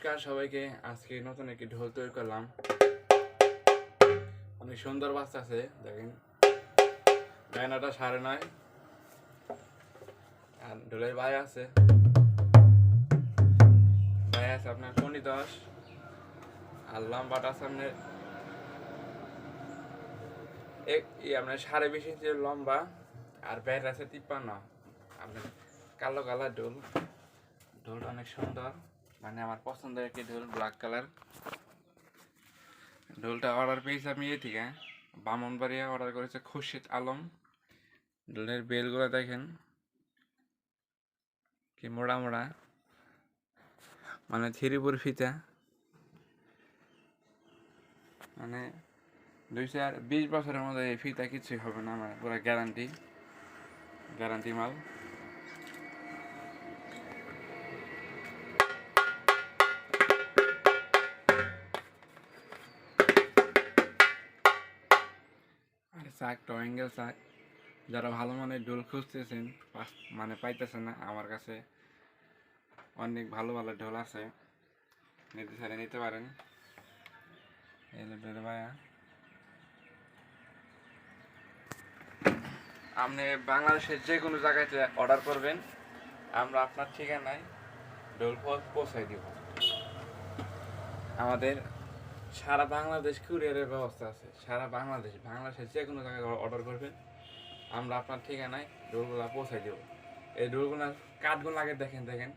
সবাইকে। আজকে নতুন একটি ঢোল তৈরি করলাম। অনেক সুন্দর বাচ্চা আছে, দেখেন। গায়নাটা সাড়ে নয়। আর ঢোলের ভাই আছে। ভাই আছে আপনার পনি দশ আর লম্বাটা আছে আপনার এক আপনার সাড়ে বিশ ইঞ্চি লম্বা। আর ব্যাট আছে তিপ্পান্ন। আপনার কালো কালার ঢোল। ঢোলটা অনেক সুন্দর। মানে আমার পছন্দের একটি ঢোল ব্ল্যাক কালার ঢোলটা অর্ডার পেয়েছি আমি এ থেকে, বামনবাড়িয়া অর্ডার করেছে খুরশিদ আলম। ঢোলের বেলগুলো দেখেন, কি মোড়া মোড়া। মানে থ্রিপুর ফিতা। মানে দুই চার, বিশ বছরের মধ্যে এই ফিতা কিছুই হবে না আমার পুরো গ্যারান্টি গ্যারান্টি মাল। আর চাক, ট্রায়াঙ্গেল চাক, যারা ভালো মানের ঢোল খুঁজতেছেন মানে পাইতেছেন না, আমার কাছে অনেক ভালো ভালো ঢোল আছে। নিতে চাইলে নিতে পারেন। ভাইয়া। আপনি বাংলাদেশের যে কোনো জায়গাতে অর্ডার করবেন, আমরা আপনার ঠিকানায় ঢোল পৌ- পৌঁছাই দিব। আমাদের সারা বাংলাদেশ কুরিয়ারের ব্যবস্থা আছে। সারা বাংলাদেশ, বাংলাদেশের যে কোনো জায়গায় অর্ডার করবেন। আমরা আপনার ঠিকানায় ডোরগুলো পৌঁছাই দেব। এই ডোরগুলোর কাঠগুলো আগে দেখেন দেখেন।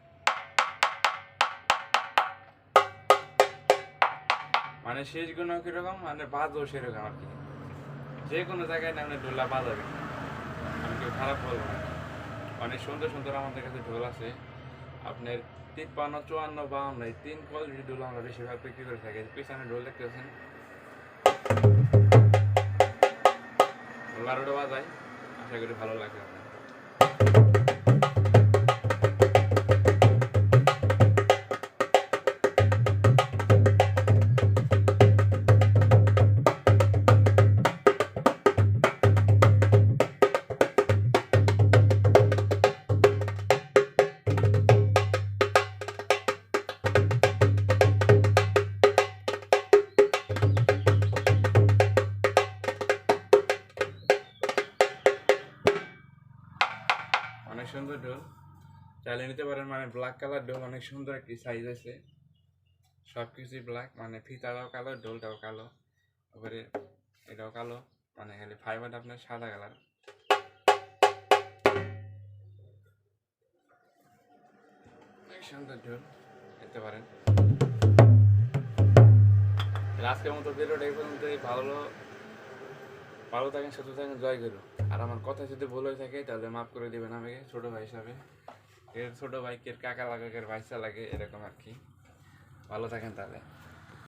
মানে শেষগুলো কীরকম মানে বাজও সেরকম আর কি। যে কোনো জায়গায় না ডোলা বাজাবেন আমি কেউ খারাপ বলব না। অনেক সুন্দর সুন্দর আমাদের কাছে ঢোল আছে। আপনার তিপ্পান্ন, চুয়ান্ন, বাউন্ন, এই তিন কোয়ালিটি ডোল আমরা বেশিরভাগ বিক্রি করে থাকি পিছনে ঢোল দেখতেছেন? বারোটা বাজায় আশা করি ভালো লাগে আপনার। অনেক সুন্দর ঢোল চাইলে নিতে পারেন মানে ব্ল্যাক কালার ঢোল অনেক সুন্দর একটি সাইজ আছে। সব কিছুই ব্ল্যাক মানে ফিতাটাও কালো ঢোলটাও কালো। তারপরে এটাও কালো মানে খালি ফাইবারটা আপনার সাদা কালার সুন্দর ঢোল নিতে পারেন। আজকের মতো ভিডিওটা এই পর্যন্তই। ভালো ভালো থাকেন, সুস্থ থাকেন, জয় করু আর আমার কথা যদি ভুল হয়ে থাকে, তাহলে মাফ করে দেবেন আমাকে, ছোট ভাই হিসাবে। এর ছোট ভাই কাকা লাগাকের ভাইসা লাগে, এরকম আর কি। ভালো থাকেন তাহলে।